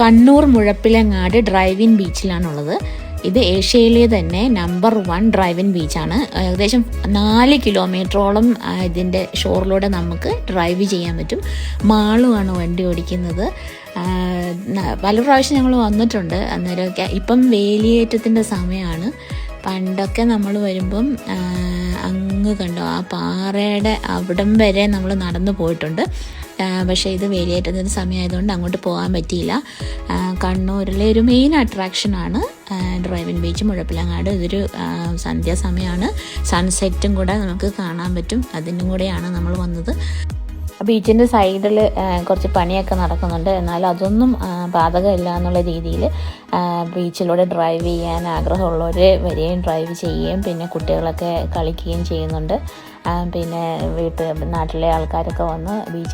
Kannur Muzhappilangad drive-in ബീച്ചിലാണുള്ളത് ഇത് ഏഷ്യയിലെ തന്നെ നമ്പർ വൺ ഡ്രൈവിൻ ബീച്ചാണ് ഏകദേശം നാല് കിലോമീറ്ററോളം ഇതിന്റെ ഷോറിലൂടെ നമുക്ക് ഡ്രൈവ് ചെയ്യാൻ പറ്റും. മാളുമാണ് വണ്ടി ഓടിക്കുന്നത്. പല പ്രാവശ്യം ഞങ്ങൾ വന്നിട്ടുണ്ട്. അന്നേരം ഇപ്പം വേലിയേറ്റത്തിന്റെ സമയമാണ് പണ്ടൊക്കെ നമ്മൾ വരുമ്പം അങ്ങ് കണ്ടോ ആ പാറയുടെ അവിടം വരെ നമ്മൾ നടന്നു പോയിട്ടുണ്ട്. പക്ഷേ ഇത് വേലിയേറ്റുന്ന സമയമായതുകൊണ്ട് അങ്ങോട്ട് പോകാൻ പറ്റിയില്ല. കണ്ണൂരിലെ ഒരു മെയിൻ അട്രാക്ഷനാണ് ഡ്രൈവിൻ ബീച്ച് മുഴപ്പിലങ്ങാട്. ഇതൊരു സന്ധ്യാസമയമാണ്. സൺസെറ്റും കൂടെ നമുക്ക് കാണാൻ പറ്റും. അതിനും കൂടെയാണ് നമ്മൾ വന്നത്. ബീച്ചിന്റെ സൈഡിൽ കുറച്ച് പണിയൊക്കെ നടക്കുന്നുണ്ട്. എന്നാൽ അതൊന്നും ബാധകമില്ല എന്നുള്ള രീതിയിൽ ബീച്ചിലൂടെ ഡ്രൈവ് ചെയ്യാൻ ആഗ്രഹമുള്ളവർ വരികയും ഡ്രൈവ് ചെയ്യുകയും പിന്നെ കുട്ടികളൊക്കെ കളിക്കുകയും ചെയ്യുന്നുണ്ട്. പിന്നെ വീട്ട് നാട്ടിലെ ആൾക്കാരൊക്കെ വന്ന് ബീച്ചിൽ